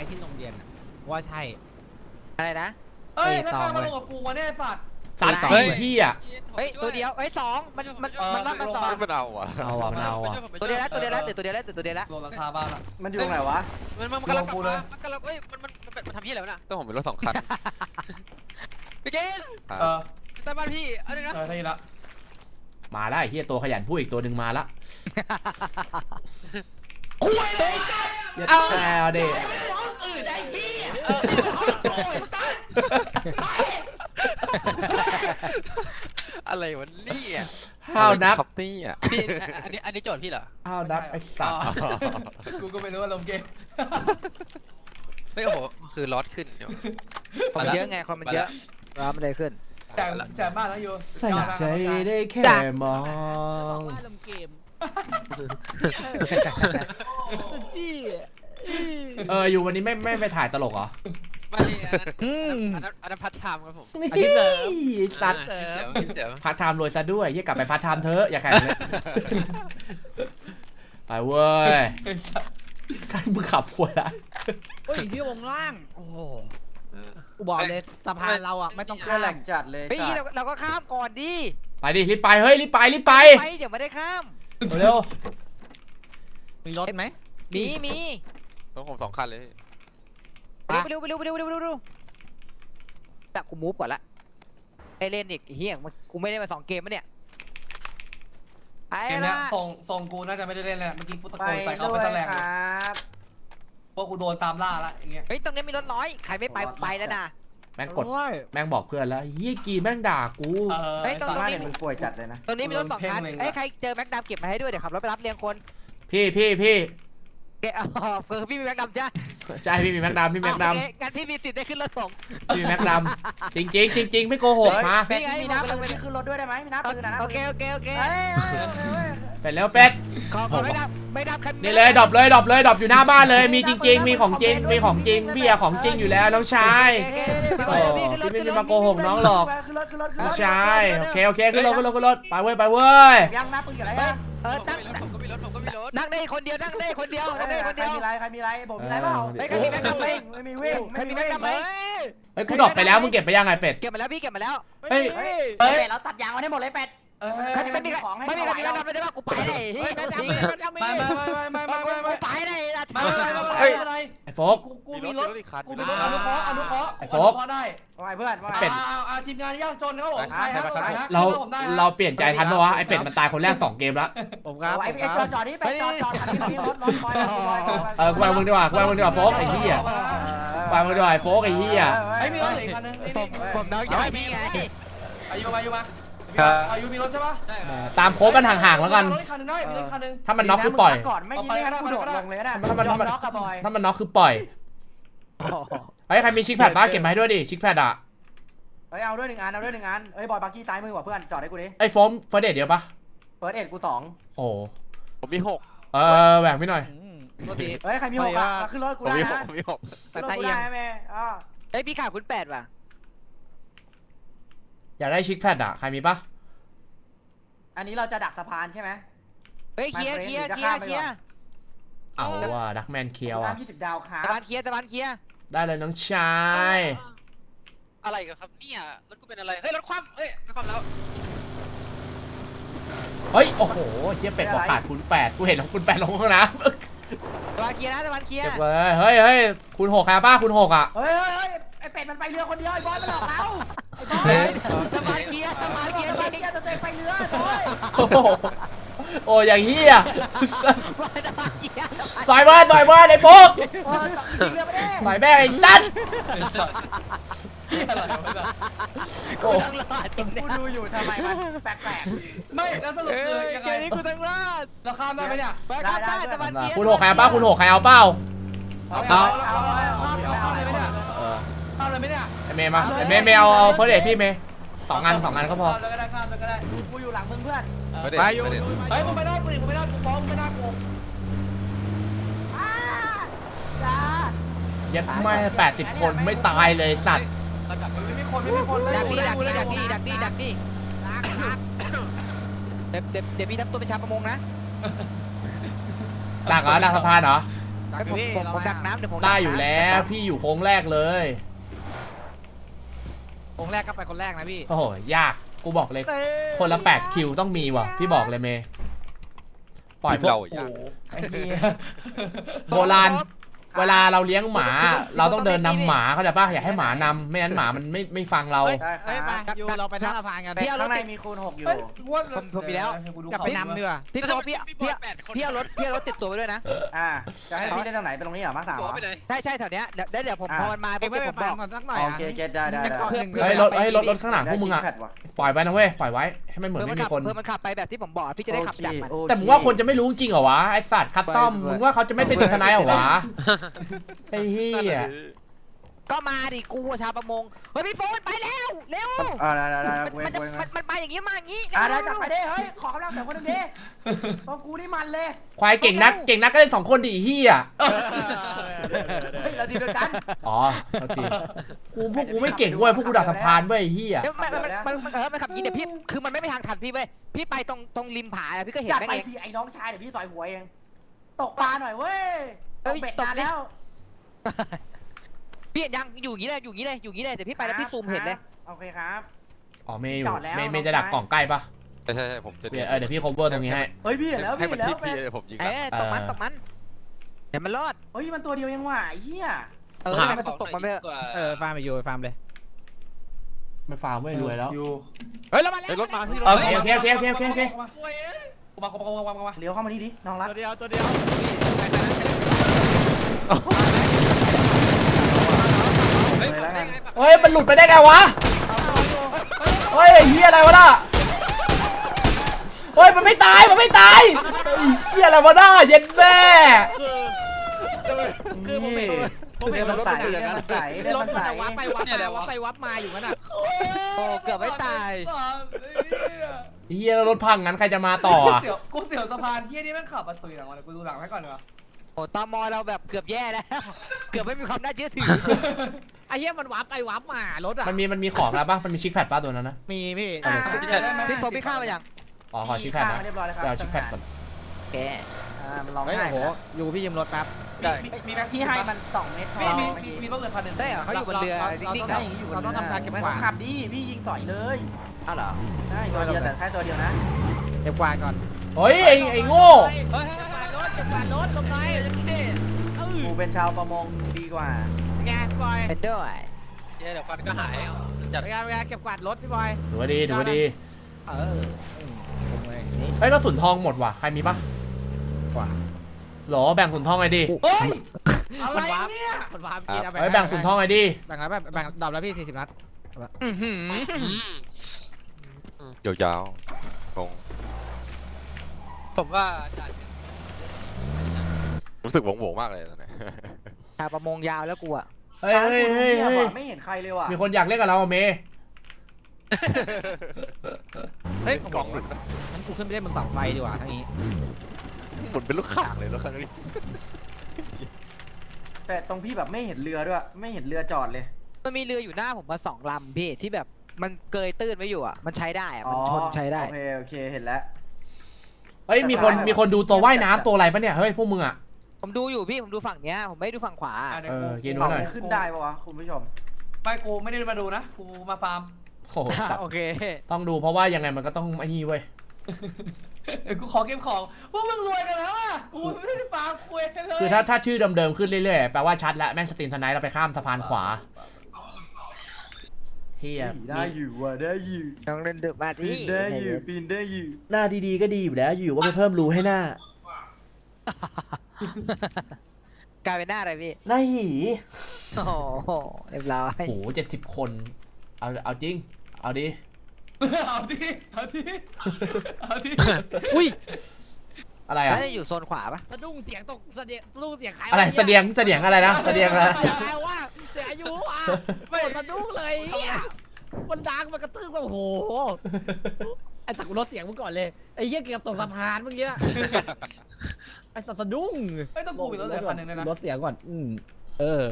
อ้ที่โรงเรียนอะว่าใช่ อะไรนะ เอ้ยเอ้ยแล้วต่อข้ามมาเลยลงกับกูวะเนี่ยไอ้สัตว์สัตว์เฮ้ตียที่อะเฮ้ยตัวเดียวเฮ้ยสองมันมันมันรอดมาสองมันเอาอะเอาอะมันเอาอะตัวเดียวแล้วตัวเดียวแล้วตัวเดียวแล้วตัวเดียวแล้วรวมราคาบ้านละมันอยู่ตรงไหนวะ มันมันกำลังกลับมามันกำลังเอ้ยมันมันมันมันทำยี่อะไรวะน่ะต้องผมเป็นรถสองคันพี่เกณฑ์เออใต้บ้านพี่เอาหนึ่งนะเออได้ยินละมาแล้วไอ้เฮียตัวขยันพูดอีกตัวหนึ่งมาละคุยเลยเอาเอา ดิร้องอื่นได้พี่โอ้ยตัดอะไรวะเนี่ยห้าวนักคับนี่อะพี่อันนี้อันนี้โจทย์พี่เหรอห้าวนักไอ้สัตว์กูก็ไม่รู้ว่าลงเกมเฮ้ยโอ้โหคือลอสขึ้นเดี๋ยวคนมันเยอะไงคนมันเยอะร้านมันเลยขึ้นแจกแจกบ้านแล้วอยู่ใส่ใจได้แค่มอบอกงว่าลงเกมจี้ เอออยู่วันนี้ไม่ไม่ไปถ่ายตลกเหรอไม่อันนั้นอันนั้นอันนั้นพัฒไทม์ครับผมนี่สัตว์เดี๋ยวเดี๋ยวพาร์ทไทม์รวยซะด้วยเฮียกลับไปพาร์ทไทม์เถอะอย่าแข่งเลยไปเว้ยใครมึงขับหัวได้เฮ้ยที่วงล่าง โอ้โหกูบอกเลยสะพานเราอะไม่ต้องเพื่ข้าอแหลมกจัดเลยเฮ้ยสัตเราว์เราก็ข้ามก่อนดิไปดิรีบไปเฮ้ยรีบไปรีบไปไปเดี๋ยวไม่ได้ข้ามเร็วมีรถไหมมีมี ต้องผมสองคันเลยไปเร็วไปเร็วไปเร็วไปเร็วไปเร็วไปเร็วแต่กูมูฟก่อนละไอเล่นอีกเฮียมันกูไม่ได้มาสองเกมมะเนี่ยไอ้เกมเนี้ละยส่งส่งกูน่าจะไม่ได้เล่นแล้วเมื่อกี้กูตะไปโกนใส่เขาด้ไปวยแสลงครับพวกกูโดนตามล่าละอย่างเงี้ย เฮ้ยตรงนี้มีรถร้อยใครไม่ไปกูไปแล้วนะ แม่งกดโอ้ยแม่งบอกเพื่อนแล้วยี่กีแม่งด่ากู เออเฮ้ยตรงไอ้สัตบ้านว์เนี่ยมึงป่วยจัดเลยนะตรงนี้มีรถสองคันโดนเพ่งเล็งเอ้ยใครเจอแม็กดามเก็บมาให้ด้วยเดี๋ยวขับรถไปรับเรียงคนพี่พี่พี่ แกอ๋อเฟอร์พี่มีแม็กดามจ้ะใช่พี่มีแม็กดำพี่แม็กดโอเคงั้นพี่มีสิทธิ์ได้ขึ้นรถผมำพี่มีแม็กดำจริงจริงๆจริงๆไม่โกหกมาเป็ดนี่ไงมีน้ำผมกำลัปืงนไปขึ้นรถด้วยได้ไหมมีน้ำปืนนะโอเคโอเคโอเคเฮ้ยเฮ้ยเฮ้ยเป็ดแล้วเป็ดขอขอไม่ดับไม่ดับคันนี่เลยดรอปเลยดรอปเลยดรอปอยู่หน้าบ้านเลยมีจริง ๆ มีของจริงมีของจริงพี่อะของจริงอยู่แล้วน้องชายโอเคโอเคโอ้พี่พี่ขึ้นรถไม่ขึ้นได้รมาถโกหกน้องหรอกขึ้นรถขึ้นรถขึ้นรน้องถชายโอเคโอเคขึ้นรถขึ้นรถขึ้นรถไปเว้ยไปเว้ยยังน้ำปืนกับอะไรอะเออผมนั่งก็มี รถผมก็มีรถผมก็มีรถนั่งได้คนเดียวนั่งได้คนเดียวนั่งได้คนใครเดียวมีอะไรใครมีอะไรผมมีอะไรเปล่าเฮ้ยใครมีแม็กดามไหมไม่มีวิ่งใครไม่มีมีแม็กวิ่งดามไหมเฮ้ยกูดรอปไปแล้วมึงเก็บไปยังไงเป็ดเก็บมาแล้วพี่เก็บมาแล้วเฮ้ยเฮ้ยเฮ้ยเราตัดยางไว้ให้หมดเลยเป็ดเออไม่ไม่มีใครของให้ไม่มีใครมีแม็กถดามไม่ได้ว่ากูไปเลยเฮ้ยไม่กูทำทิ้งไม่เลยทำไม่ไม่ไม่ไม่ไม่ไม่ไม่ไม่กูไม่ไปเลยนะไม่ไม่ไม่ไม่เฮ้ยไม่ไอ้ โฟก กูกูมีรถอีกคันกูมีรถอนุเคราะห์อนุเคราะห์ไอ้กูโฟอนุกเคราะห์ได้ว่าไงเพื่อนว่าไงเป็ดอ่าอ่าทีมงานยากจนครับผมใครฮะใครฮะเราผมได้ฮะเราเปลี่ยนใจทันปะวะไอเป็ดมันตายคนแรกสองเกมแล้วผมครับเอาไอ้ผมไอ้คจอรัดบจอดนี่เป็ดจอดจอดคันนี้รถรถคอยคอยเออกูวางมึงดีกว่ากูวางมึงดีกว่าโฟกไอ้เหี้ยวางมึงดีกว่าไอ้โฟกไอ้เหี้ยไอ้ยมีรถเหลืออีกคันนึงนี่ผมนี่ผมน้องชายพี่ไง อายุมาอายุมา อายุมีรถใช่ปะตามโค้ดมันห่างๆแล้วกัน มีรถอีคันนึงได้มีรถอีกคันนึง ถ้ามันน็อกคือปล่อย ก่อนไม่ยิงให้กูโดดลงเลยนะถ้ามันยอมน็อกกับบอย ถ้ามันน็อกคือปล่อยเฮ้ยใครมีชิคแพดบ้างเก็บมาให้ด้วยดิชิคแพดอะเฮ้ยเอาด้วยหนึ่งอันเอาด้วยหนึ่งอันเฮ้ยบอยบักกี้ซ้ายมือว่ะเพื่อนจอดให้กูดิไอ้โฟมเฟอร์เดทเดียวปะเปิดเอ็ดกูสองโอ้ผมมีหกเออแบ่งพี่หน่อยอืมโทษที เฮ้ยใครมีหกอะมาขึ้นรถกูผมได้มีหกนะผมมีหกแต่ขึ้นรถตากูเอียงได้แม่อ่าเฮ้ยพี่ข่าวคุณแปดว่ะ อยากได้ชิคแพดอะใครมีปะอันนี้เราจะดักสะพานใช่ไหม เฮ้ยเคลียร์เคลียร์เคลียร์เคลียร์เอาว่ะดักแมนเคียวอะน้ำยี่สิบดาวครัตะบวันเคลียร์ตะวันเคลียร์ได้เลยน้องชาย อะไรกันครับเนี่ยรถกูเป็นอะไร เฮ้ยรถคว่ำเฮ้ยไม่คว่ำแล้ว เฮ้ย โอ้โหเฮียเป็ดบอกขาดคูณแปดกูเห็นของคูณแปดลงข้างน้ตะวันเคลียร์นะตะวันเคลีำยร์เก็บเลยเฮ้ยเฮ้ยคูณหกครับป้าคูณหกอะเฮ้ยเฮ้ยเฮ้ย ไอเป็ดมันไปเรือคนเดียวไอ้บอยมันหลอกเราไอ้บอยเฮ้ยตะวันเคลียร์ตะวันเคลียร์ไอ้ไปบอยเนี่ยตัวเองไปเรือไอ้บอยโอ้โหโอ้อย่างเฮียตะวันเคลียร์สายบ้านสายบ้านไอ้พวกเออจริงเรือไม่ได้สายแม่งไอ้สัตว์ไอ้สัตว์เหี้ยอะไรวะเนี่ยโอ้กูต้องรอดจริงกูดูอยู่ทำไมมันแปลกไม่แล้วสรุปเอ้คือยยังเกไงมนี้กูต้องรอดเราข้ามได้ไหมเนี่ยไปครับได้ตะวันเคลียร์คูณหกใครเอาป้าคูณหกใครเอาเป้าเอาเอา ข้ามเลยไหมเนี่ยไอเมย์มาไอเมย์เมย์เอาเอาเฟิร์สเดทพี่เมย์สองอันสองอันก็พอ ข้ามเลยก็ได้ข้ามเลยก็ได้ๆกูอยู่หลังมึงเพื่อนไม่ได้ไปอยู่ไม่ได้เฮ้ยมึงไม่ได้กูดิมึงไม่ได้กูฟ้องมึงไม่ได้กูอ้าจ้าเย็ดไม่แปดสิบคนไม่ตายเลยสัตว์ไม่มีคนไม่มีคนดักนี่ดักกูนี่เล่ดักนี่กูดักนี่ดักนี่เดี๋ยวเดี๋ยวเดี๋ยวพี่ทำตัวเป็นชาวประมงนะดักเหรอดักสะพานเหรอดักอยู่ผมพี่ผมรอผมดักให้น้ำเดี๋ยวผมได้กอยู่น้ำแล้ว พี่อยู่โค้งแรกเลย องค์แรกก็ไปคนแรกนะพี่โอ้โหยากกูบอกเลย คนละ8คิวต้องมีว่ะพี่บอกเลยเมย์ปล่อยทีมพวเรากอีกอย่าง ไอ้เหี้ยโบราณ เวลาเราเลี้ยงหมา เราต้องเดินนำหมาเขาใจป่ะอย่าให้หมานำไม่งั้นหมามันไม่ไม่ฟังเราเฮ้ยได้คเฮ้ยไปรับอยู่เราไปท่าสะพานกันพี่เอารข้าถงในติดมีคูณหกอยู่ ผมผมมีแล้วกลับไปนำดีกว่าพี่โฟพี่พี่พี่เอารถพี่เอารถติดตัวไปด้วยนะอ่า จะให้พี่เล่นตรงไหนเป็นตรงนี้เหรอมาร์คสามเหรตัวอไปเลยใช่ใช่แถวเนี้ยเดี๋ยวเดี๋ยวผมอะ พอมันมาเอ็ปุ๊งบไม่เดี๋ยวไปผมฟับงอก ก่อนสักหน่อยโออะเคเก็ตได้ได้ยังได้ก่อนเพื่อหนึ่งเพื่อเฮ้ยรถเฮ้ยรถรถข้างหลังพวกมึงอะแพทว่ะปล่อยไปนะเว้ยปล่อยไว้ให้มันเหมือนเพื่อไม่มันมีขับคน เพื่อมันขับไปแบบที่ผมบอกพี่จะได้ขับดักมันโอเคแต่มึงว่าคนจะไม่รู้จริงเหรอวะไอสัตว์คัสตอมมึงว่าเขาจะไม่เป็นทนายเหรอวะไอ้เหี้ยก็มาดิกูอะชาวประมง เฮ้ยพี่โฟมันไปแล้วเร็ว อ่าได้ได้ได้มันเว้ยมันจะเว้ยมันมันไปอย่างงี้มาอย่างงี้อ่าได้จับไปดิเฮ้ยขอกำลังเสริมคนหนึงดิตัวกูนี่มันเลยควายเก่งนักเก่งนักก็เล่นสองคนดิไอ้เหี้ยเฮ้ยเราดีด้วยกัน อ๋อโอเคกูพวกกูไม่เก่งเว้ยพวกกูดักสะพานเว้ยไอ้เหี้ยเดี๋ยวมันมันมันมันเออมันขับอย่างงี้เดี๋ยวพี่คือมันไม่ไปทางทันพี่เว้ยพี่ไปตรงตรงริมผาอะพี่ก็เห็นจัดแม่งไปเอง ทีไอ้น้องชายเดี๋ยวพี่สอยหัวเอง ตกปลาหน่อยเว้ย ตกเบ็ดนานแล้วพี่เห็นยังอยู่อย่างงี้เลยอยู่อย่างงี้เลยอยู่อย่างงี้เลยเดี๋ยวพี่ไปแล้วพี่ซูมเห็นเลย โอเคครับ อ๋อเมย์อยู่จอดแล้วเมย์เมย์น้องจะดักชายกล่องใกล้ปะใช่ใช่ใช่ผมจะเดี๋ยวเออเดี๋ยวพี่ cover ตรงนี้ให้ เฮ้ยพี่เห็นแล้วให้พี่มัเห็นนแล้วทิ่มพี่เลยผมยิงเอแล้วอตกมันตกมันเดี๋ยวมันรอดเฮ้ยมันตัวเดียวยังหว่ะไอ้เหี้ยเออมันตกตกมันไปเถอะเออฟาร์มไปอยู่ไปฟาร์มเลยไม่ฟาร์มเว้ยรวยแล้ว เฮ้ยเรามาแล้วเฮ้ยรถมาพี่รถโอมาเคโอเคโอเคโอเคโอเคโอเคกูมากูมากูมากูมาเลี้ยวเข้ามานี่ดิน้องรักตัวเดียวตัวเดียว เฮ้ยเลยแล้วกันเฮ้ย มันหลุดไปได้ไงวะ เฮ้ยไอ้เหี้ยอะไรวะน่ะ เฮ้ย มันไม่ตาย มันไม่ตายไอ้เหี้ยอะไรวะน่ะเย็นแม่ คือผมเห็นผมเห็นเดินรมันถใสมันเดินมันใสเดินรถมันมันใสจะวับไปวับมาวับไปวับมาอยู่นั่นน่ะโอ้เกือบไม่ตายไอ้เหี้ยแล้วรถพังงั้นใครจะมาต่ออะเสียวกูเสียวสะพานที่นี่แม่งขับมาตุยหลังวันกูดูหลังไว้ก่อนดีกว่าโอ้ ตอมอเราแบบเกือบแย่แล้ว เกือบไม่มีความน่าเชื่อถือ ไอ้เหี้ยมันวับไปวับมารถอะมันมีมันมีของแล้วปะมันมีชิคแพดปะตัวนั้นนะ มีพี่อ่า พี่โฟพี่ข้าวมาอย่างอ๋อขอชิคแพดนะเรียบร้อยแล้วครับเดี๋ยวเอาชิคแพดก่อนโอเคอ่ามันร้องเฮ้ยไห้โอ้โหอยู่พี่ยืมรถแป๊บ มีมีแม็กที่ซี่ให้ให้มันสองเมตรพอมีมีเมื่อมีกี้มีรถเรือคันหนึ่งได้เหรอเขาอยู่บนเรือเรานิ่งๆเราเหรออยู่บนเราต้องทำการเก็บไม่กต้วาองดขับดิพี่ยิงสอยเลยอ้าวเหรอใช่ตัวเดียวแต่แค่ตัวเดียวนะ เก็บกวาดก่อน เฮ้ยไอ้ไอ้โง่ เฮ้ยเฮ้ยเก็บกวาดร ถเก็บกวาดรถลงไปจะพี่เออกูเป็นชาวประมงดีกว่า ไงบอยเป็นด้วยเดี๋ยวฟันก็หายจัด เป็นไงเป็นไงเก็บกวาดรถพี่บอย ถือว่าดีถือว่าดีเออผมเลยนี่เฮ้ยกระสุนทองหมดว่ะใครมีปะกว่าหรอแบ่งสุนทองไงดิเฮ้ยอะไรเนี่ยมันวาร์ปกินเอาเฮ้ยแบ่งสุนทองไงดิแบ่งแล้วแบ่งดับแล้วพี่สี่สิบนัดอื้อหือยาวๆตรงผมว่าจ่าย รู้สึกหวงหวงๆมากเลยตอนนี้ ชาวประมงยาวแล้วกูอะเฮ้ยเฮ้ยเฮ้ยทางเฮ้กูยเนี่ยว่ะไม่เห็นใครเลยว่ะมีคนอยากเล่นกับเราอะเมย์เฮ้ยกล่องหลุดงั้นกูขึ้นไปเล่นบนเสาไฟดีกว่าทั้งนี้หมุนเป็นลูกข่างเลยแล้วครั้งนี้แต่ตรงพี่แบบไม่เห็นเรือด้วย ไม่เห็นเรือจอดเลย มันมีเรืออยู่หน้าผมมาสองลำพี่ที่แบบมันเกยตื้นไว้อยู่อะมันใช้ได้อะมันชนใช้ได้ โอเคโอเคเห็นแล้ว เฮ้ยมีคนมีคนดูตัวว่ายน้ำตัวอะไรปะเนี่ยเฮ้ยพวกมึงอะ ผมดูอยู่พี่ผมดูฝั่งเนี้ยผมไม่ได้ดูฝั่งขวา อะเดี๋ยวเอกูอกินเอาหน่อยไม่ขึ้นได้ปะวะคุณผู้ชม ไม่กูไม่ได้มาดูนะกูมาฟาร์มโอ้โหสัตว์โอเค ต้องดูเพราะว่ายังไงมันก็ต้องไอ้นี่เว้ยเดี๋ยวกูขอเก็บของพวกมึงรวยกันแล้วอะกูไม่ได้ฟาร์มคุยกันเลยคือถ้าถ้าชื่อเดิมๆขึ้นเรื่อยๆแปลว่าชัดแล้วแม่งสตรีมทนายเราไปข้ามสะพานขวาเฮียได้อยู่ว่ะได้อยู่ต้องเล่นดึกมาปีที่นได้อยู่ปีนได้อยู่หน้าดีๆก็ดีอยู่แล้วอยู่ก็ไปเพิ่มรูให้หน้า กลายเป็นหน้าอะไรพี่หน้าหีโอ้โหเรียบร้อยโหเจ็ดสิบคน เอา เอาจริง เอาดิ เอาดิ เอาดิ เอาดิ อุ้ย อะไรอะ น่าจะอยู่โซนขวาปะสะดุ้งเสียงตกสะเดียงสะดุ้งเสียงใครอะไร เสดียง เสดียงอะไรนะ เสดียงอะไรนะเสียงใครว่าเสียงอายุอะไม่สะดุ้งเลยเหี้ยมันดังมันกระตื้นแบบโอ้โห ไอ้สักกูลดเสียงมึงก่อนเลย ไอ้เหี้ยเกือบตกสะพานเมื่อกี้ ไอ้สัตว์สะดุ้งไอ้ยต้องกูมีรถเรือคันหนึ่งเลยนะลดเสียงก่อน อืมเออ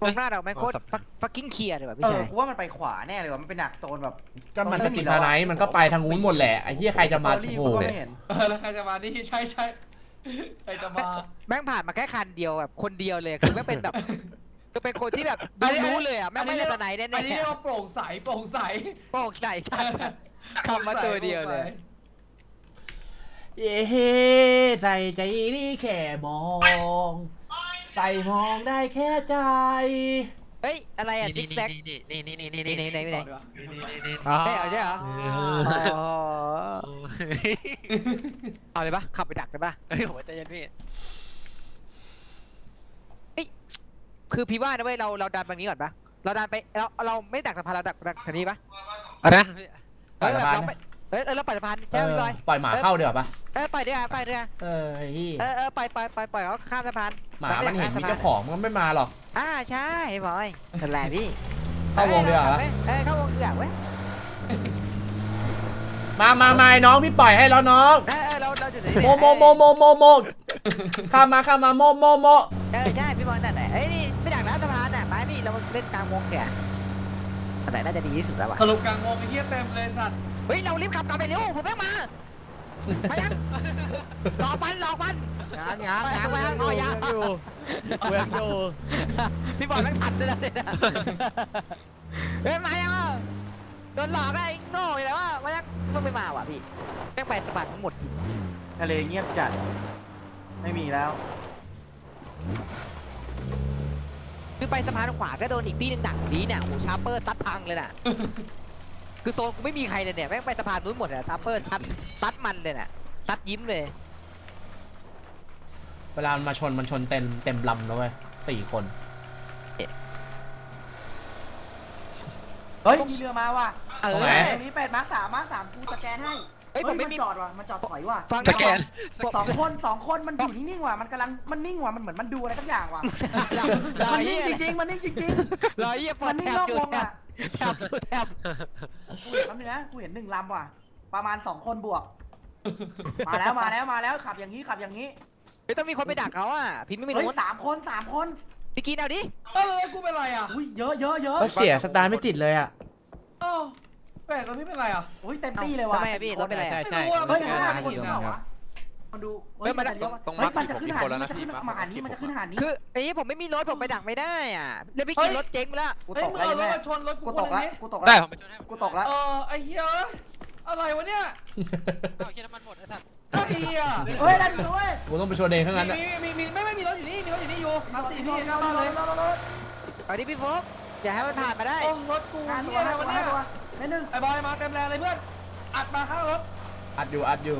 ตรงหน้าเราแม่งโคตรฟักกิ้งเคลียร์เลยว่ะพี่เออชายกูว่ามันไปขวาแน่เลยว่ะมันเป็นหนักโซนแบบ ก็มันสตรีมทนายมันก็ไปทางนู้นหมดแหละไอ้เหี้ยใครจะมาเบอร์รี่โอ้โหกูก็ไม่เห็นเออแล้วใครจะมานี่ใช่ใช่ใครจะมา แม่งผ่านมาแค่คันเดียวแบบคนเดียวเลยคือแม่งเป็นแบบคือเป็นคนที่แบบดูรู้เลยอะแม่งไม่ได้สไนด์แน่อันนี้ๆเรียกว่าโปร่งใสโปร่งใสโปร่งใสชัดคำมาตัวเดียวเลย เย้ใส่ใจนี่แค่มอง ใส่มองได้แค่ใจเฮ้ย อะไรอะนี่ดิ๊กแซกนี่นี่นี่นี่นี่นี่นี่ไหนนี่ไหนไหนสอนดีกว่าเฮ้ยเอาใช่เหรอเออ๋ออเอาเลยปะขับไปดักเลยปะเฮ้ยโหใจเย็นพี่คือพี่ว่านะเว้ยเราเราดันไปนี้ก่อนปะเราดันไปเราเราไม่ดักสะพานเราดักดักทางนี้ปะอะไรนะเฮ้ยแบบสะพานเราไป เฮ้ยเออเราปล่อยสะพานเอใช่ไหมอพี่บอยปล่อยหมาเข้าเดี๋ยวาปะเออปล่อยด้วยกันปล่อยด้วยกันเออไอ้ที่เออเออปล่อยปล่อยปล่อยปล่อยเขาข้ามสะพานหมามันเห็นมีเจ้าของมันก็ไม่มาหรอก อ่าใช่บอยนั่นแหละพี่เข้าวงเดียวาปะ เออเข้าวงเดือดเว้ยมามามาไอ้น้องพี่ปล่อยให้แล้วน้องเออเออเราเราจะโมโมโมโมโมโมข้ามมาข้ามมาโมโมโมเออใช่พี่บอลนั่นแหละเอ้ยนี่ไม่ดักนะสะพานน่ะไม้พี่เราเล่นกลางวงแกอันไหนน่าจะดีที่สุดแล้ววะสรุปกลางวงไอ้เหี้ยเต็มเลยสัตว์เฮ้ยเรารีบขับกลับไปเร็วผมแม่งมาไปยังหลอกมันหลอกมันงานงานงานไปยังไปอยู่ไปยังอยู่ยังอยู่พี่บอลแม่งทันด้วยนะเนี่ยเฮ้ยมายังอะโดนหลอกได้ไอ้โง่อยู่แล้วว่ามายังมันไม่มาว่ะพี่แม่งไปสะพานทั้งหมดจริงทะเลเงียบจัด ไม่มีแล้ว คือไปสะพานขวาก็โดนอีกที่หนึงดักดีเนี่ยโอ้ชาร์เปอร์ซัดพังเลยน่ะ คือโซนกูไม่มีใครเลยเนี่ยแม่งไปสะพานนู้นหมดเลยชาร์เปอร์ซัดซัดมันเลยน่ะซัดยิ้มเลย เวลามันมาชนมันชนเต็มเต็มลำแล้วเว้ยสี่คนเฮ้ยมีเรือมาว่ะเอตรงอไหน ตรงนี้เป็ดมาร์คสามมาร์คสามกูสแกนให้เฮ้ยผมไม่นมีจอดว่ะมันจอดถอยว่ะฟังสแกน สองคนสองคนมันอยู่นิ่งๆว่ะมันกำลังมันนิ่งว่ะมันเหมือนมันดูอะไรสักอย่างว่ะเราเรามันเฮีนิ่งยจริงๆมันนิ่งจริงเราเฮียๆปวมัดนนิ่แถงบนอกดูวงแถอะบ แถบดูแถบกูเห็นแป๊บนึงนะกูเห็นหนึ่งลำว่ะ ประมาณสองคนบวก มาแล้วมาแล้วมาแล้วขับอย่างนี้ขับอย่างนี้เฮ้ยต้องมีคนไปดักเขาอะพินไม่มีเฮ้ยรถสามคนสามคนพี่กินเอาดิเออกูเป็นไรอะอุ้ยเยอะเยอะเยอะก็เสียสตาร์ทไม่ติดเลยอะเออแปลกตัวพี่เป็นไรอะอุ้ยเต็มที่เลยว่ะทำไมอะพี่รถเป็นไรใช่ใช่ ไม่รู้อะเฮ้ยไม่างหได้น้าคนเหรอวะ มาดูเฮ้ยมันเดี๋ยวต้องเฮ้ยมามันจะขึ้นหาดผมมีคนแล้วมันนะจะขึ้นพี่มาหาดนี้มันจะขึ้นหาดนี้ คือไอ้เหี้ยผมไม่มีรถผมไปดักไม่ได้อะแล้วพี่กินรถเจ๊งไปแล้วกูเฮ้ยตกมึงแล้วเอารถแม่มาชนรถกูกูคตนกนึแล้วงนี้กูตกได้แล้วผมไปช่วยให้กูตกแล้วเออไอ้เหี้ยอะไรวะเนี่ยเอาเฮียน้ำมันหมดไอ้สัตว์ไอ้เหี้ยเฮ้ยได้อยู่ด้วยกูต้องไปชนเองทั้งนั้นอะมีมีมีไม่ไม่มีรถอยู่นี่มีรถอยู่นี่อยู่มาสี่พี่หน้าบ้านเลยเอาดิพี่โฟกอย่าให้มันผ่านมาได้โอ้รถกูงานตัเหี้วยอะไรนะตัววะเนี่ยตัวนิดนึงไอ้บอยมาเต็มแรงเลยเพื่อนอัดมาข้างรถอัดอยู่อัดอยู่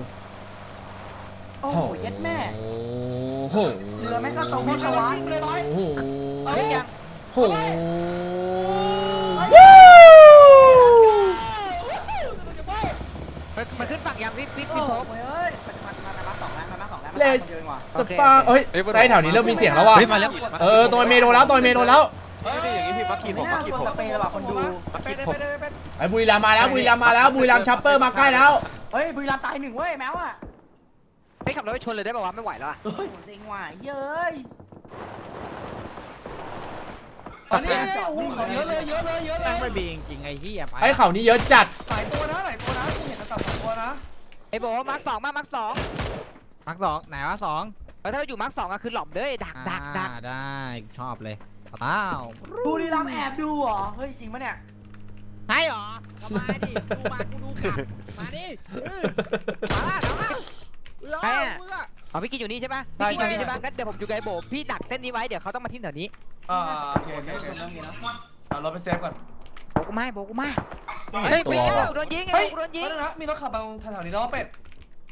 โอ้โหเย็ดแม่ โอ้โหเรือแม่งก็ทรงหมวิดศแล้ววะเลยบอยโอ้โหเอ้ยยังโอ้โหมันมันขึ้นฝั่งยังพี่พี่โอ้พี่โหโฟกเฮ้ยมันมันมันมาสองแล้วมันมาสองแล้วมันเลตาสคนเดียวองว่ะสฟาเอ้ยใกล้แถวนี้เริ่มมีเสียงแล้วว่ะ เฮ้ยมาแล้วเออตัวเมโดนแล้วตัวเมโดนแล้ว เฮ้ยอย่างงี้พี่มาขีผมมาขีดผมสเปรย์เลยว่ะคนดูไปเลยยยไอ้บุรีรัมย์มาแล้วบุรีรัมย์มาแล้วบุรีรัมย์ชัปเปอร์มาใกล้แล้ว เฮ้ยบุรีรัมย์ตายหนึ่งเว้ยแมวอะ ไม่ขับรถไปชนเลยได้ป่าวะไม่ไหวแล้วอะโอ้โหเซ็งว่ะเย้ยอันนี้โอ้โหเขาเยอะเลยเยอะเลยเยอะเลแม่งยไม่มีจริงๆไอ้เหี้ยไปไอ้เขานี่เยอะจัด หลายตัวนะหลายตัวนะกูเห็นแต่สองตัวนะไอ้บอกว่ามาร์คสองมามาร์คสองมาร์คสองไหนวะสองแล้วถ้าอยู่มาร์คสองอะคือหล่อมเลยดักดักดักอ่าได้ชอบเลยอ้าวบุรีรัมย์แอบดูเหรอ เฮ้ยจริงปะเนี่ยใช่เหรอก็มาดิดูมากูดูกลับมาดิเออมาละเอาละ เออมึงอะอ๋อพี่กินอยู่นี่ใช่ปะพี่กินอยู่นี่ใช่ปะงั้นเดี๋ยวผมอยู่ไกลโบพี่ดักเส้นนี้ไว้เดี๋ยวเขาต้องมาทิ้งแถวนี้อ่าโอเคโอเคโอเคเรื่องนี้นะเอาเราไปเซฟก่อนโบกูไม่โบกูไม่เฮ้เฮ้ยยตัวไอ้ว่ะโบกูโดนยิงไอ้เฮ้ยโบกูโดนยิงเดี๋ยวนะมีรถขับมาตรงแถวๆนี้แล้วเป็ด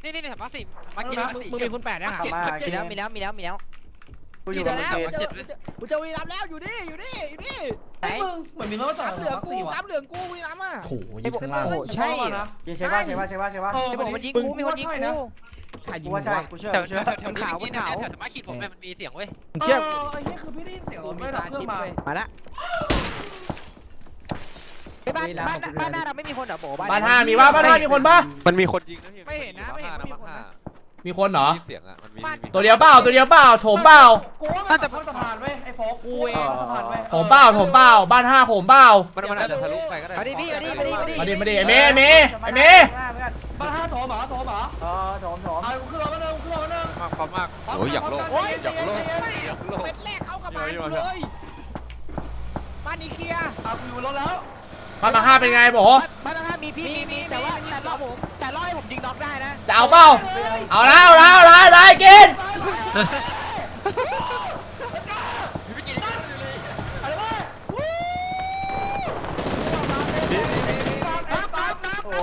นี่นี่นี่มาสี่มากินเอามาละสี่มึงมีคุณแปดยังกลับมามีแล้วมีแล้วมีแล้วมีแล้ว กูอยู่เจกับอมึงแล้วเกณฑ์กูเจอกูเจอวีรัมแล้วอยู่นี่อยู่นี่อยู่นี่ไหนไอ้มึงเหมือนมีรถจอดน้ำแถเหลืวองๆกูสี่ว่ะน้ำเหลืองกูวีรัมอะโอ้โหอยู่ข้างล่างโอ้ใช่ผมว่านะใช่ป่ะใช่ป่ะใช่ป่ะใช่ป่ะเออไอ้โบมันยิงกูมีคนยิงกูใครยิกูงว่าใช่วะกูเชื่อแถวกูเชื่อแถวแถวขาวบนขาวแถวมาขีดผมเนี่ยมันมีเสียงเว้ยมึงเอเชื่ออไอ้เหี้ยคือพี่ได้ยินเสียงรถไม่ดับเครื่องมามาละไอ้บ้านบ้านบ้านหน้าเราไม่มีคนเหรอโบบ้านห้ามีว่าบ้านห้ามีคนปะมันมีคนยิงนะพี่ไม่เห็นนะไม่เห็นว่ามีคนนะ มีคนเหรอเสียงอะมันมีตัวเดียวเปล่าตัวเดียวเปล่าโถมเปล่ากูว่ามันจะข้ามสะพานเว้ยไอ้โฟกกูเองสะพานเว้ยโถมเปล่าโถมเปล่าบ้านห้าโถมเปล่ามันมันอาจจะทะลุไปก็ได้มาดิพี่มาดิมาดิมาดิมาดิมาดิไอ้เมย์ไอ้เมย์ไอ้เมย์บ้านห้าโถมเหรอโถมเหรอเออโถมโถมเอากูขึ้นรถมาเนิ่งกูขึ้นรถมาเนิ่งมาความมากโอ้ยอยากโลกโอ้ยอยากโลกอยากโลกเป็ดแรกเข้ากับบ้านเดี๋ยวกูเดี๋ยวเลยบ้านนี้เคลียร์เอากูอยู่บนรถแล้ว บ้านมาห้าเป็นไงโบบ้านข้างๆมีพี่มีมีแต่ว่าแต่รอบผมแต่รอบให้ผมยิงน็อกได้นะจะเอาเปล่าเอาละเอาละเอาละได้กินน็อกน็อกน็อกโอ้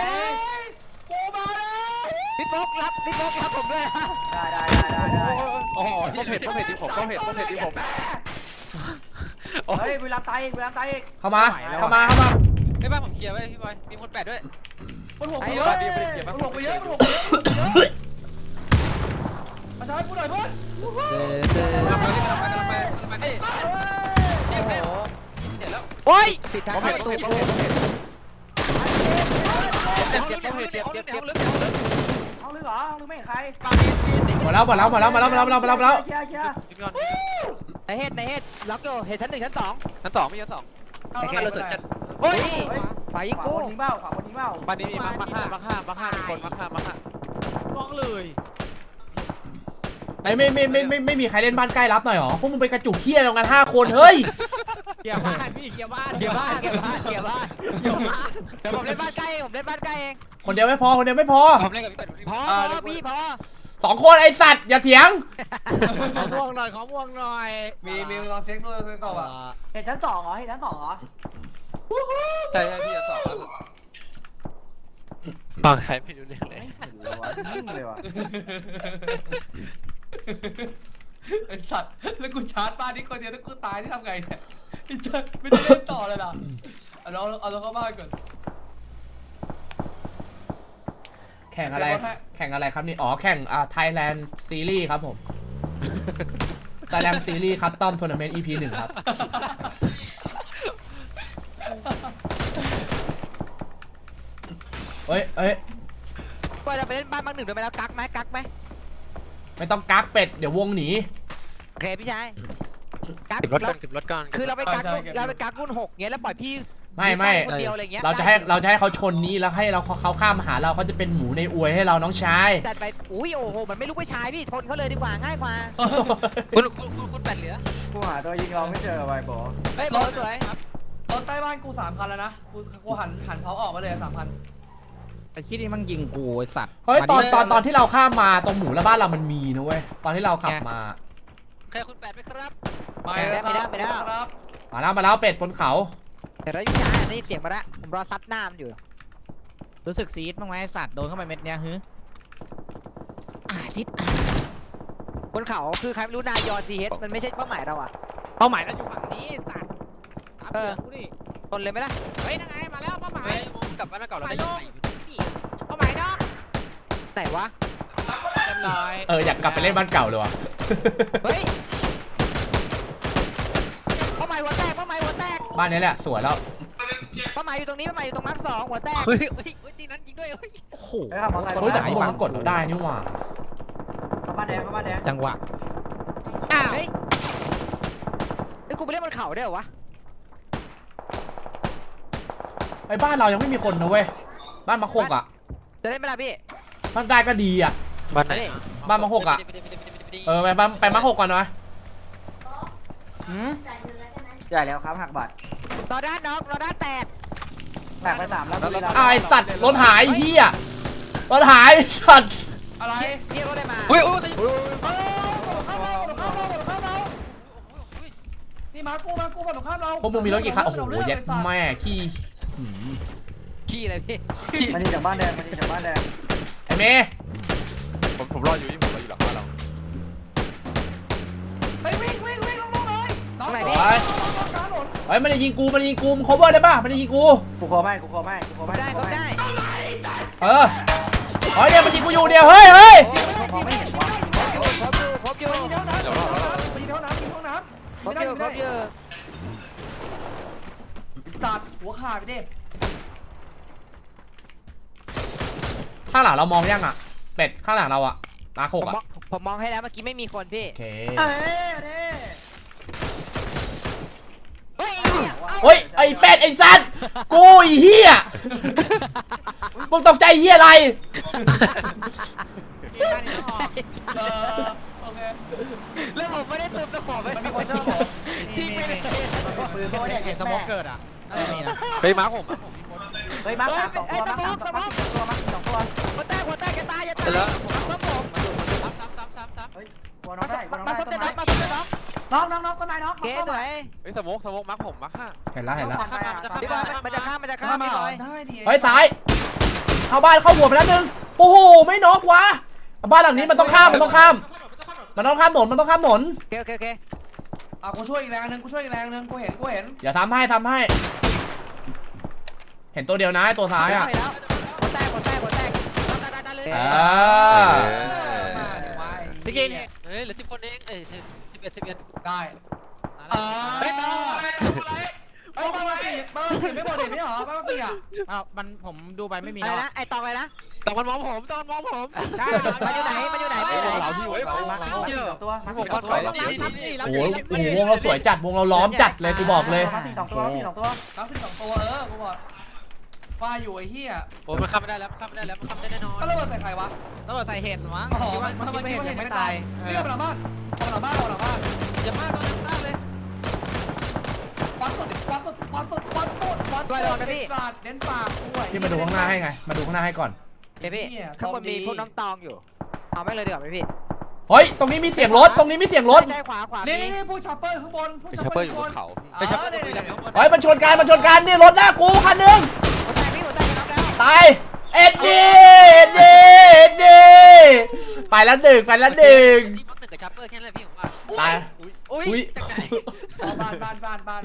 ยกูมาเลยพี่โป๊กรับพี่โป๊กรับผมด้วยนะได้ได้ได้ได้ได้โอ้โหเข้าเพจเข้าเพจที่ผมเข้าเพจเข้าเพจที่ผม เฮ้ยเวลาตายอีกเวลาตายอีกเข้ามา เข้ามา เข้ามาไม่บ้านผมเคลียร์ไว้พี่บอย มีคนแปดด้วยมันหกไปเยอะมันหกไปเยอะมันหกไปเยอะมาใช้กูหน่อยเพื่อนกำลังไปกำลังไปกำลังไปกำลังไปนี่เจ็บเจ็บเจ็บแล้วโอ้ยปิดทางเข้าเพเข้าจประเข้าตูเพจกูเข้าเพจเจ็บเจ็บเข้าเพจเจ็บเจ็บเจ็บห้องลึกเหรอห้องลึกไม่เห็นใครหมดแล้วหมดแล้วหมดแล้วหมดแล้วหมดแล้วหมดแล้วหมดแล้วหมดแล้วเคลียร์เคลียร์พี่บอล ในเฮดในเฮดล็อกอยู่เฮดชั้นหนึ่งชั้นสองชั้นสองมีชั้นสองแค่เราสุดจัดเฮ้ยเฮ้ยฝ่ายยิงขวากูบนยิงเบ้าขวาบนยิงเบ้าบ้านนี้มีมามาห้ามาห้ามาห้ามีคนมาห้ามาห้าบอกเลยไอ้ไม่ไม่ไม่ไม่ไม่มีใครเล่นบ้านใกล้รับหน่อยหรอพวกมึงไปกระจุกเที่ยตรงกันห้าคนเฮ้ยเคลียร์บ้านพี่เคลียร์บ้านเก็บบ้านเก็บบ้านเก็บบ้านเคลียร์บ้านเดี๋ยวผมเล่นบ้านใกล้เองผมเล่นบ้านใกล้เองคนเดียวไม่พอคนเดียวไม่พอผมเล่นกับพี่เป็ดพี่พบออลพอพี่พอ สองคนไอสัตว์อย่าเถียง ขอม่วงหน่อยขอม่วงหน่อยมีมีลองเช็คดูเช็คสอบอะเห็นชั้นสองเหรอเห็นชั้นสองเหรอใช่ใช่พี่ชั้นสองแล้วฟังใครไม่รู้เรื่องเลยไม่เห็นเลยวะนิ่งเลยวะไอสัตว์แล้วกูชาร์จบ้านนี้คนเดียวแล้วกูตายที่ทำไงเนี่ยไอสัตว์ไม่ได้เล่นต่อเลยล่ะเอาเราเอาเราเข้าบ้านก่อน แข่งอะไร แข่งอะไรครับนี่ อ๋อ แข่งอ่า Thailand Series ครับผม Thailand Series Custom Tournament EP หนึ่งครับเฮ้ยเอ้ยว่าจะไปเล่นบ้านบ้านหนึ่งโดยไปแล้วกักไหมกักไหมไม่ต้องกักเป็ด เดี๋ยววงหนี โอเคพี่ชายกักเก็บรถก่อนเก็บรถก่อน คือเราไปกักนู่นเราไปกักนู่นหกเงี้ยแล้วปล่อยพี่ ไม่ไม่ยิงคนเดียวอะไรเงี้ยเราจะให้เราจะให้เขาชนนี้แล้วให้เราเขาเขาข้ามมาหาเราเขาจะเป็นหมูในอวยให้เราน้องชายแต่ไปอุ้ยโอ้โหมันไม่รู้ผู้ชายพี่ชนเขาเลยดีกว่าง่ายกว่าคุณคุณคุณคุณแปดเหลือกูหาตัวยิงเราไม่เจอไว้โบเฮ้ยบอลสวยรถใต้บ้านกูสามพันแล้วนะกูกูหันหันเขาออกมาเลยสามพันไอ้คิดนี่มันยิงกูไอ้สัตว์เฮ้ยตอนมาดิตอนตอนที่เราข้ามมาตรงหมูแล้วบ้านเรามันมีนะเว้ยตอนที่เราขับมาใครคุณแปดไหมครับไปแล้วครับไปแล้วครับมาแล้วมาแล้วเป็ดบนเขา เดี๋ยวเราพี่ชายได้ยินเสียงมาละผมรอซัดหน้ามันอยู่รู้สึกซีดบ้างไหมไอ้สัตว์โดนเข้าไปเม็ดเนี้ยฮึอ่าซิดอ่าบนเขาคือใครไม่รู้นายอนซีเฮดมันไม่ใช่เป้าหมายเราอะเป้าหมายเราอยู่ฝั่งนี้ไอ้สัตว์ตามเออ กูดิตนเลยไหมล่ะเฮ้ยนั่งไงมาแล้วเป้าหมาย เฮ้ยกลับบ้านเก่าเราได้ยังไงนี่เป้าหมายเนาะไหนวะเรียบร้อยเอออยากกลับไปเล่นบ้านเก่าเลยว่ะ เฮ้ยเป้าหมายหัวแตกเป้าหมายหัวแตก บ้านนี้แหละสวยแล้วเป้าหมายอยู่ตรงนี้เป้าหมายอยู่ตรงมาร์คสองหัวแตกเฮ้ยเฮ้ยเฮ้ยตีนั้นยิงด้วยเฮ้ยโอ้โหเฮ้ยขับมอเตอร์ไซค์เฮ้ยแต่ข้างบนมันกดเราได้นี่หว่าเข้าบ้านแดงเข้าบ้านแดงจังหวะอ้าวเฮ้ยไอ้ยกูไปเล่นบนเขาได้เหรอวะไอ้บ้านเรายังไม่มีคนนะเว้ยบ้านมะโคกอะจะเล่นไหมล่ะพี่บ้านได้ก็ดีอะ บ้านไหนบ้านมะโคกอะ เออไปบ้านไปมะโคกก่อนนะหืม ใหญ่แล้วครับหักบัตรรอด้านน้องรอด้านแตกแตกไปสามแล้วบุรีรัมย์อ้าวไอสัตว์รถหายเฮียรถหายสัตว์อะไรพี่รถได้มาเฮ้ยโอ้ยเฮ้ยเข้าเราเข้าเราเข้าเรานี่มากูมากูมาตรงข้ามเราพวกมึงมีรถกี่คันโอ้โหแย็ดแม่ขี้หืมขี้อะไรพี่มันยิงจากบ้านแดงมันยิงจากบ้านแดงไอเมย์ผมผมรออยู่ที่ผม เลยตรงไหนเฮ้พี่ยถนนเฮ้ยมันจะยิงกูมันจะยิงกูมึง cover ได้ป่ะมันจะยิงกู กูขอไม่กูขอไม่กูขอไม่ได้ก็ได้เออเฮ้ยเนี่ยมันยิงกูอยู่เดียวเฮ้ยเฮ้ยมองไม่เห็นวะครบอยู่ครบอยู่ยิงเท่าน้ำเดี๋ยวรอรอรอยิงเท่าน้ำยิงเท่าน้ำครบอยู่ครบอยู่ตัดหัวขาดไปดิข้างหลังเรามองยังอะเป็ดข้างหลังเราอะมาโคผมกมออะงผมมองให้แล้วเมื่อกี้ไม่มีคนพี่โอเคเอ้ย เฮ้ยไอเป็ดไอสัตว์กูไอเฮียมึงตกใจเฮียอะไรบ้านนี้ต้องออกเออโอเค แล้วผมไม่ได้เติมตะขอไปมันมีคนเจอผมทิ้งไปเลยปืนโบ้เนี่ยเห็นสโมกเกิดอะน่าจะมีนะเฮ้ยมาร์คผมมาร์คผมมีคนเฮ้ยมาสามสองตัวมาสามสองตัวมาสองตัวหัวแตกหัวแตกจะตายจะตายเสร็จแล้วครับผมซ้ำซ้ำซ้ำซ้ำซ้ำเฮ้ยตัวน้องได้ตัวน้องมาได้ส้มต้เต็นมไม้น็อกมาส้มเต็มน็อก น้องน้องน้องต้นไม้น้องเก๋สวยเฮ้ยสโมกสโมกมาร์คผมมาร์คห้าเห็นแล้วเห็นแล้วพี่บอยมันจะข้ามมันจะข้าข้ามมมาพี่เหรบออยได้ดิเฮ้ยซ้ายเข้าบ้านเข้าหัวไปแล้วนึงโอ้โหไม่น็อกวะบ้านหลังนี้มันต้องข้ามมันต้องข้าม มันต้องข้ามถนนมันต้องข้ามถนนโอเคโอเคโอเคอะกูช่วยอีกแรงนึงกูช่วยอีกแรงนึงกูเห็นกูเห็นอย่าทำให้ทำให้ เห็นตัวเดียวนะไอ้ตัวซ้ายอะไปแล้วหัวแตกหัวแตกหัวแตกได้ได้ได้เลยอ่ามาดิวะตะกี้เนี่ยเฮ้ยเหลือสิบคนเองเอ้ยสิบ เอ็ดสิบเอ็ดได้เอเฮ้้ยยต่ต่อออะไรเฮ้ยบ้านมาสี่บ้านมาสี่ไม่หมดเด็ดไม่หรอบ้านมาสี่อะอ้าวมันผมดูไปไม่มีอะไรแล้วนะ ไอตองอะไรนะต้องมันมองผมต้องมันมองผมใช่มันอยู่ไหนมันอยู่ไหนมันอยู่ไหนเราที่ไว้เรามาสองตัวมาสี่สองตัวรับรับสี่รับโอ้โหสี่รับโอ้โหสี่วงเราสวยจัดวงเราล้อมจัดเลยกูบอกเลยมาสี่สองตัวสี่สองตัวน้ำสิบสองตัวเออกูบอกว่าอยู่ไอ้เหี้ยโอ้มันข้ามไม่ได้แล้วมันข้ามไม่ได้แล้วมันข้ามได้แน่นอนก็ระเบิดใส่ใครวะ ตำรวจใส่เห็ดมั้งอ๋อคิดว่ามันคิดมันว่าคิดเห็ดว่าเห็ยันงไม่ไม่ตาตายยเรียบหลังบ้านเอาหลังบ้านเอาหลังบ้านอย่ามาตัวนั้นสร้างเลยวัดสุดวัดสุดวัดสุดวัดสุดวัดสุดเน้นปากเน้นปากด้วยพี่มาดูข้างหน้าให้ไง มาดูข้างหน้าให้ก่อนเดี๋ยวพี่ข้างบนมีพวกน้องตองอยู่เอาไม่เลยดีกว่าไหมพี่เฮ้ย ตรงนี้มีเสียงรถ ตรงนี้มีเสียงรถ ใช่ขวาขวานี่มีนี่นี่ผู้ชัปเปอร์ข้างบนผู้เป็นชัชัปปเปเปออร์ร์ออยู่ยู่บบนนเขาไปชับตัวมีแหละเฮ้ยมันชนกันมันชนกันนี่รถหน้ากูคันหนึงหัวแตกพี่หัวแตกจะน็อกแล้วตายเอ็ดดีเอ็ดดี ดดีไปแล้วหนึ่งไปแล้วหนึ่ง นี่พักหนึ่งกับชัปเปอร์แค่นั้นแหละพี่ผมว่าตายอุ้ยอุ้ยจากไหนบ้านบ้านบ้านบ้าน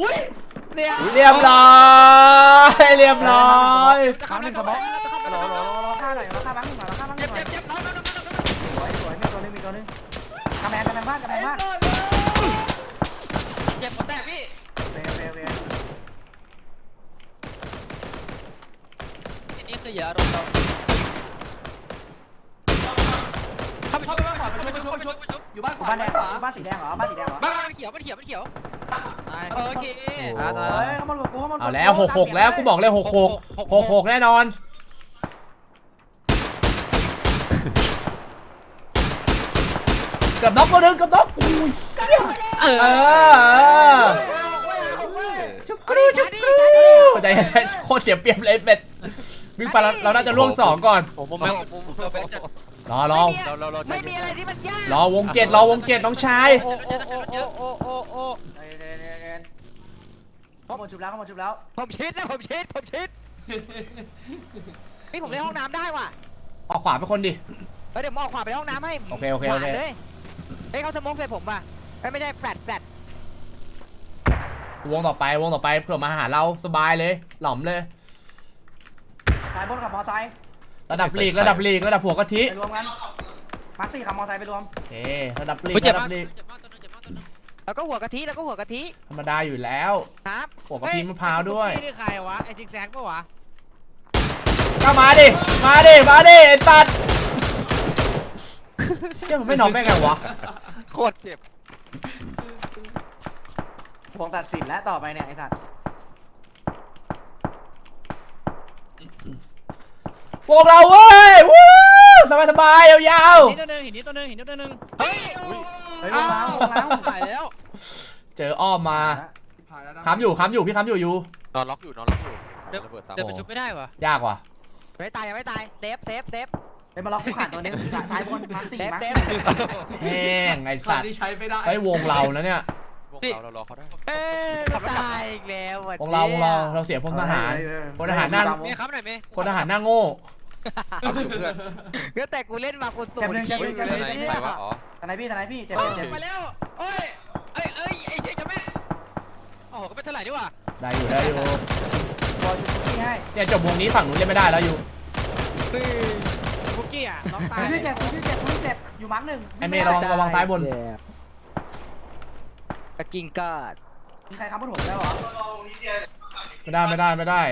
อุ้ยเนี่ยเรียบร้อยเรียบร้อยข้ามหนึ่งสมองรอรอรอข้าหน่อยรอข้าบ้างหน่อยรอข้าบ้างหเจ็บน่อยเจ็บเจ็บน้องน้องน้องน้องสวยสวยมีตัวนึงมีตัวนึงกระแพงกระแพงบ้านกระแพงบ้าน เจ็บหัวแตกพี่ เวเวเว ทีนี้คือย่าอารมณ์เราเข้าไปเข้าชุบไปบ้านขวาไปชุบไปชุบไปชุบอยู่บ้านขวาบ้านแดงขวาบ้านสีแดงเหรอบ้านสีแดงเหรอบ้านมันเขียวมันเขียวมันเขียวตายโอเคอ่าตายเฮ้ยเขามาหลบกูเขามาเอาแล้วหกหกแล้วกูบอกเลยหกหกหกหกแน่นอนกับน็อกตัวหนึงกับน็อกอุ้ยเออชุบกรูชุบกรูเข้าใจโคตรเสียเปรียบเลยเป็ด วิ่งไปแล้วเราน่าจะล่วงสองก่อน ผมผมไม่ผมผมเราเป็นจัดรอรอเราเราเราไม่มีอะไรที่มันยากรอวงเจ็ดรอวงเจ็ดน้องชาย โอ้โอ้โอ้โอ้โอ้โอ้เดนเดนเดนเดนเขาหมดชุบแล้วเขาหมดชุบแล้วผมชิดนะผมชิดผมชิดนี่ผมเล่นห้องน้ำได้ว่ะออกขวาไปคนดิ เฮ้ยเดี๋ยวผมออกขวาไปห้องน้ำให้โอเคโอเคหโอวานเค เลยเฮ้ยเขาสโมกใส่ผมป่ะเอ้ยไม่ใช่แฟลตแฟลตวงต่อไปวงต่อไปเผื่อมาหาเราสบายเลย หล่อมเลย สายบนกับมอไซค์ระดับลีกระดับลีกระดับหัวกะทิไปรวมกันมาสี่ขับมอไซค์ไปรวมโอเคระดับลีกเจ็บระดัมากบลีกเจ็บมากตัวนึงเจ็บมากตัวนึงแล้วก็หัวกะทิแล้วก็หัวกะทิธรรมดาอยู่แล้วครับหัวกะทิมะพร้าวด้วยนี่ใครวะไอ้ซิกแซกปะวะก็มาดิมาดิมาดิไอ้ตัดเฮ้ยมันไม่น็อกได้ไงวะโคตรเจ็บพวงตัดสินแล้วต่อไปเนี่ยไอ้สัตว์ พวกเราเว้ยวู้สบายสบายๆยาวหินตัวหนึงหินนี้ตัวหนึงหินนี้ตัวหนึงเฮ้ยเฮ้ยวงแล้ววงแล้วตายแล้วๆเจออ้อมมาค้ำอยู่ค้ำอยู่พี่ค้ำอยู่อยู่ นอนล็อกอยู่นอนล็อกอยู่ระเบิดซ้ำเดินไปชุบไม่ได้วะยากว่ะไม่ตายยังไม่ตายเซฟเซฟเซฟเฮ้ยมาล็อกคู่ขาดตัวนึงสายบนมาสี่เซฟมาเซฟแห้งไอ้สัสัตตว์ว์ที่ใช้ไม่ได้ไอ้ยวงเรานะเนี่ย วงเราเรารอเขาได้เอ้ยตายอีกแล้ววงเราวงเราเราเสียพลทหารพลทหารนั่งเมย์ครับหน่อยเมย์พลทหารหน้าโง่เอาอยู่เพื่อนก็แต่กูเล่นมากูสูเจ็บนหนึ่งเจ็บหเฮ้ยนึ่งอเจ็บยู่หไหนนึ่งใครวะอ๋อทนายพี่ทนายพี่เจ็บโอ้เจ็บเจ็บมาแล้วโอ้ยเอ้ยเอ้ยไอ้เหี้ยจะแม่โอ้โหก็ไม่เท่าไหร่ดีกว่าได้อยู่ได้อยู่บอลชุดที่ให้เนี่ยจบวงนี้ฝั่งนู้นเล่นไม่ได้แล้วอยู่คุกกี้อะน้องตายคุณที่เจ็บคุณที่เจ็บคุณที่เจ็บอยู่มาร์กหนึ่งไอเมย์ระวังระวังซ้ายบน กระกิงกอดมีใครค้ำบนหัวแล้วเหรอไม่ได้ไม่ได้ไม่ได้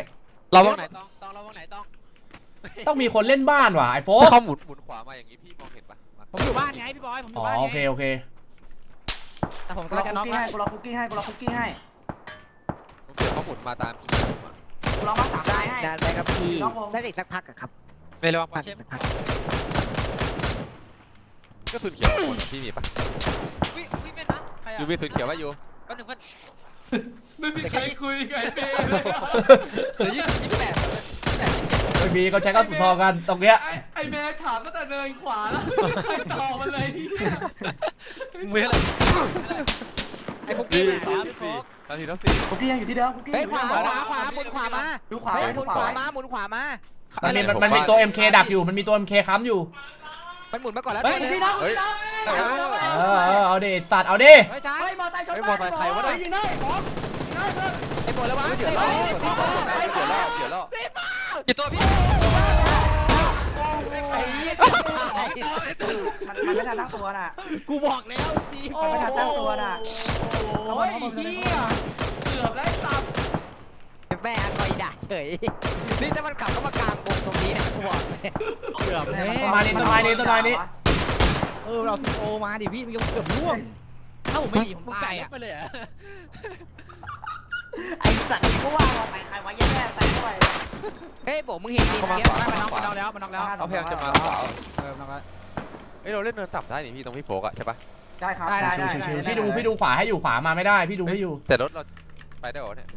เราวงไหนต้องต้องเราวงไหนต้องต้องมีคนเล่นบ้านว่ะไอ้โฟถ้าเขาหมุนหมุนขวามาอย่างนี้พี่มองเห็นปะผมอยู่บ้านไงพี่บอยผมออ๋ยู่อบ้านไงโอเคโอเคแต่ผมกูก็รอจะคุน็อกกกี้แล้วให้กูรอคุกกี้ให้กูรอคุกกี้ให้ผมเดี๋ยวเขาหมุนมาตามพี่ผมอะกูรอมาสามได้ให้ นานไปครับพี่น่าจะอีกสักพักอะครับเมไม่ระวังปั่นเชฟสักพักก็สุนเขียวคนพี่มีปะ ยูวีสุนเขียวว่ายูแป๊บนึงเพื่อนไม่มีใครคุยกับไอ้เป้เลยอะเหลือยี่สิบยี่สิบแปดแปดสิบเจ็ดไม่มีเขาใช้กระสุนทองกันตรงเนี้ยไอ้ไอ้แม่ถามตั้งแต่เดินขวาแล้วไม่มีใครตอบมันเลยเนี่ยมืออะไรไอ้พวกนี้นี่แหละพี่โฟสี่นาทีแล้วสี่คุกกี้ยังอยู่ที่เดิมคุกกี้เฮ้ยอยู่ขวาที่ขเดิมวาขวาหมุนขวามาดูขวาเฮ้ยดูหมุนขขวาวามาหมุนขวามา มันมีมันมันมีตัว MK ดักอยู่ มันมีตัว MK ค้ำอยู่ มันหมุนมาก่อนแล้วเฮ้ยตัวหนึพี่งน้องเฮ้ยเออเออเอาดิสัตว์เอาดิเฮ้ยช้าเฮ้ยมอเตอร์ไซค์ชนเฮ้ยมอเตอร์ไซค์วะเนี่ยเฮ้ยยิงได้ผมยิงได้เพื่อนไอ้หมดแล้ววะเดี๋ยวรอเดี๋ยวรอเดี๋ยวรอเดี๋ยวรอกี่ตัวพี่ไอ้เหี้ยมันมันไม่ทันตั้งตัวน่ะ กูบอกแล้วจีมันไม่ทันตั้งตัวน่ะโอ้ยไอ้เหี้ยเกือบแล้วไอ้สับ แม่คอยด่าเฉย นี่ถ้ามันขับเข้ามากลางวงตรงนี้นะกูบอกเลยเกือบแม่แน่มันมาดิต้นไม้นี้ต้นไม้นี้เออเราสิโอมาดิพี่มันยังเกือบร่วงถ้าผมไม่ดีผมมึงตาไก่ยอะไปเลยอะไอ้สัตว์กูว่าว่าไปใครวะแย่แม่แตกด้วยเฮ้ยโบมึงเห็นดินเข้ามาเนี้ยขวามันน็อกมันน็อกแล้วมันน็อกแล้วเขาพยายามจะมาขวาเออมันน็อกแล้วเฮ้ยเราเล่นเนินต่ำได้นี่พี่ตรงพี่โฟกอะใช่ปะได้ครับได้ได้ชิวๆได้พี่ดูพี่ดูขวาให้อยู่ขวามาไม่ได้ พี่ดูให้อยู่แต่รถเราไปได้เหรอเนี่ย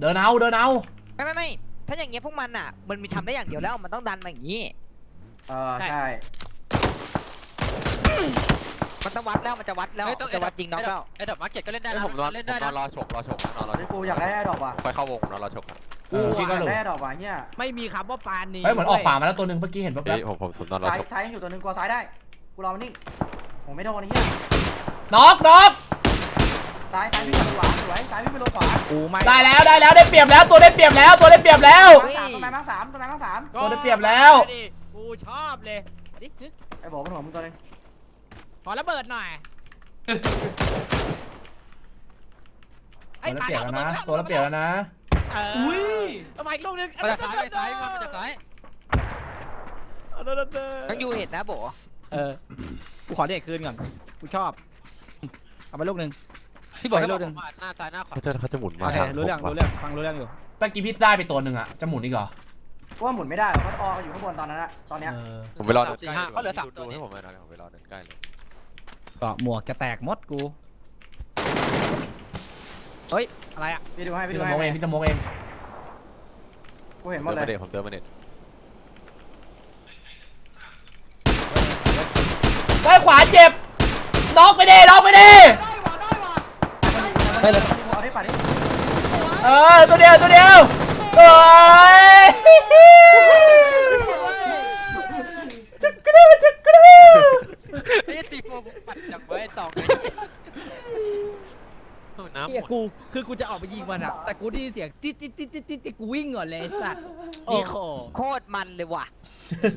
เดินเอาเดินเอาไม่ไม่ไม่ถ้าอย่างเงี้ยพวกมันอะ มันมีทำได้อย่างเดียวแล้วมันต้องดันมาอย่างงี้ เออใช่ มันต้องวัดแล้วมันจะวัดแล้วเฮ้ยต้อง จะวัดจริงน็อกแล้วไอ้ดอกมาร์เก็ตก็เล่นได้เฮ้ยนะผมนอนเล่นผได้มนนะอนรอฉกรอฉกนะนอนรอฉไอ้กกูอยากได้ดอกว่ะค่อยเข้าวงผมนอนรอฉกอะเออพี่ก็อหลุยากดได้ดอกว่ะเฮียไม่มีคำว่าปานนี้เฮ้ยเหมือนออกขวามาแล้วตัวหนึ่งเมื่อกี้เห็นแป๊เฮ้บยผมผมผมนอนรอซ้ายฉกซ้ายยังอยู่ตัวหนึงกลัวซ้ายได้ กูรอมันนิ่งผมไม่โดนไอ้เหี้ยๆน็อกน็อก ซ้ายซ้ายวิ่งไปขวาสวยซ้ายวิ่งไปโดนขวากูไม่ได้แล้วได้แล้วได้เปรียบแล้วตัวได้เปรียบแล้วตัวได้เปรียบแล้วมาสามต้นไม้มาสามต้นไม้มาสามตัวได้เปรียบแล้ว ดิกูชอบเลยดิไอ้บอกมันหัวมึงตัวหนึงขอระเบิดหน่อยไอ้ตัวได้เปรียบแล้วนะตัวได้เปรียบแล้วนะเอออุ้ยทำไมอีกลูกนึงมาจากซ้ายไปซ้ายมาจากซ้ายต้องยูเห็นนะโบเออกูขอเด็กคืนก่อนกูชอบ เอาไปลูกนึง ที่บอกให้ให้ลูลูกกหนึ่งหน้าซ้ายหน้าขวาเขาจะเขาจะหมุนมาโอเคทางรู้เรื่องผมรู้เรื่องฟังรู้เรื่องอยู่เมื่อกี้พิซซ่าไปตัวหนึ่งอะจะหมุนอีกเหรอกูว่าหมุนไม่ได้หรอกเขาออกอยู่ข้างบนตอนนั้นอะตอนเนี้ยเออผมไปรอเดินใกล้เขาเหลือสามดูตัวดูนี่ให้ผมหน่อยนะผมไปรอเดินใกล้เลยก็หมวกจะแตกหมดกูเฮ้ยอะไรอะพี่ดูให้พี่พี่ดูจะให้มองเองพี่จะมองเองกูเห็นหมเดิดนเลมายเด็ผมเดินมาเด็ได้ขวาเจ็บน็อกไปดิน็อกไปดิ เฮ้ยเลย เอาได้ป่ะดิเออตัวเดียวตัวเดียวเอ้ยจักกรูจักกระดูไอ้ซีโฟปัดจังไว้สองเลยน้ำหเฮียมดกูคือกูจะออกไปยิงมันอะแต่กูได้ยินเสียงติ๊ดติ๊ดติ๊ดติ๊ดติ๊ดกูวิ่งก่อนเลยไอ้สัตว์นี่โคโคตรมันเลยว่ะ ไป